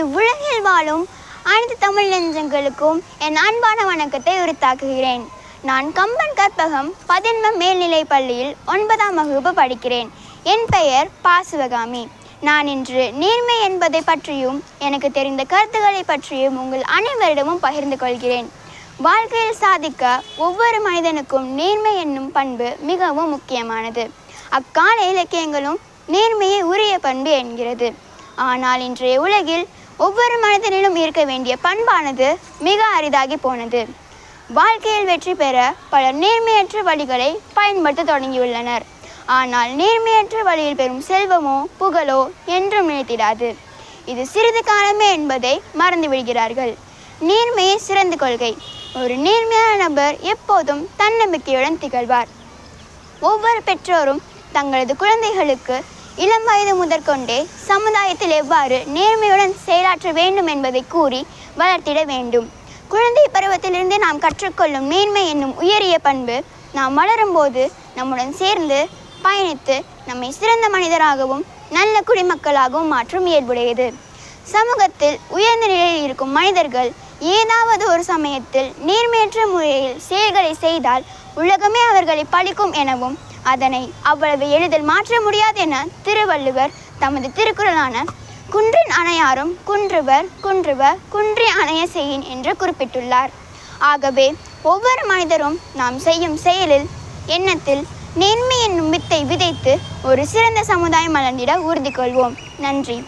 இவ்வுலகில் வாழும் அனைத்து தமிழ் நெஞ்சங்களுக்கும் என் அன்பான வணக்கத்தை உரித்தாக்குகிறேன். நான் கம்பன் கற்பகம் பதின்ம மேல்நிலை பள்ளியில் ஒன்பதாம் வகுப்பு படிக்கிறேன். என் பெயர் பாசுவகாமி. நான் இன்று நேர்மை என்பதை பற்றியும் எனக்கு தெரிந்த கருத்துக்களை பற்றியும் உங்கள் அனைவரிடமும் பகிர்ந்து கொள்கிறேன். வாழ்க்கையில் சாதிக்க ஒவ்வொரு மனிதனுக்கும் நேர்மை என்னும் பண்பு மிகவும் முக்கியமானது. அக்கால இலக்கியங்களும் நேர்மையை உரிய பண்பு என்கிறது. ஆனால் இன்றைய உலகில் ஒவ்வொரு மனிதனிலும் இருக்க வேண்டிய பண்பானது மிக அரிதாகி போனது. வாழ்க்கையில் வெற்றி பெற பலர் நேர்மையற்ற வழிகளை பயன்படுத்த தொடங்கியுள்ளனர். ஆனால் நேர்மையற்ற வழியில் பெறும் செல்வமோ புகழோ என்றும் நினைத்திடாது. இது சிறிது காலமே என்பதை மறந்து விடுகிறார்கள். நேர்மையே சிறந்த கொள்கை. ஒரு நேர்மையான நபர் எப்போதும் தன்னம்பிக்கையுடன் திகழ்வார். ஒவ்வொரு பெற்றோரும் தங்களது குழந்தைகளுக்கு இளம் வயது முதற்கொண்டே சமுதாயத்தில் எவ்வாறு நேர்மையுடன் செயலாற்ற வேண்டும் என்பதை கூறி வளர்த்திட வேண்டும். குழந்தை பருவத்திலிருந்து நாம் கற்றுக்கொள்ளும் நேர்மை என்னும் உயரிய பண்பு நாம் வளரும்போது நம்முடன் சேர்ந்து பயணித்து நம்மை சிறந்த மனிதராகவும் நல்ல குடிமக்களாகவும் மாற்றும் இயல்புடையது. சமூகத்தில் உயர்ந்த நிலையில் இருக்கும் மனிதர்கள் ஏதாவது ஒரு சமயத்தில் நேர்மையற்ற முறையில் செயல்களை செய்தால் உலகமே அவர்களை பழிக்கும் எனவும் அதனை அவ்வளவு எளிதில் மாற்ற முடியாது என திருவள்ளுவர் தமது திருக்குறளான குன்றின் அணையாரும் குன்றுவர் குன்றுவர் குன்றி அணைய செய்யின் என்று குறிப்பிட்டுள்ளார். ஆகவே ஒவ்வொரு மனிதரும் நாம் செய்யும் செயலில் எண்ணத்தில் நேர்மை என்னும் வித்தை விதைத்து ஒரு சிறந்த சமுதாயம் மலர்ந்திட உறுதி கொள்வோம். நன்றி.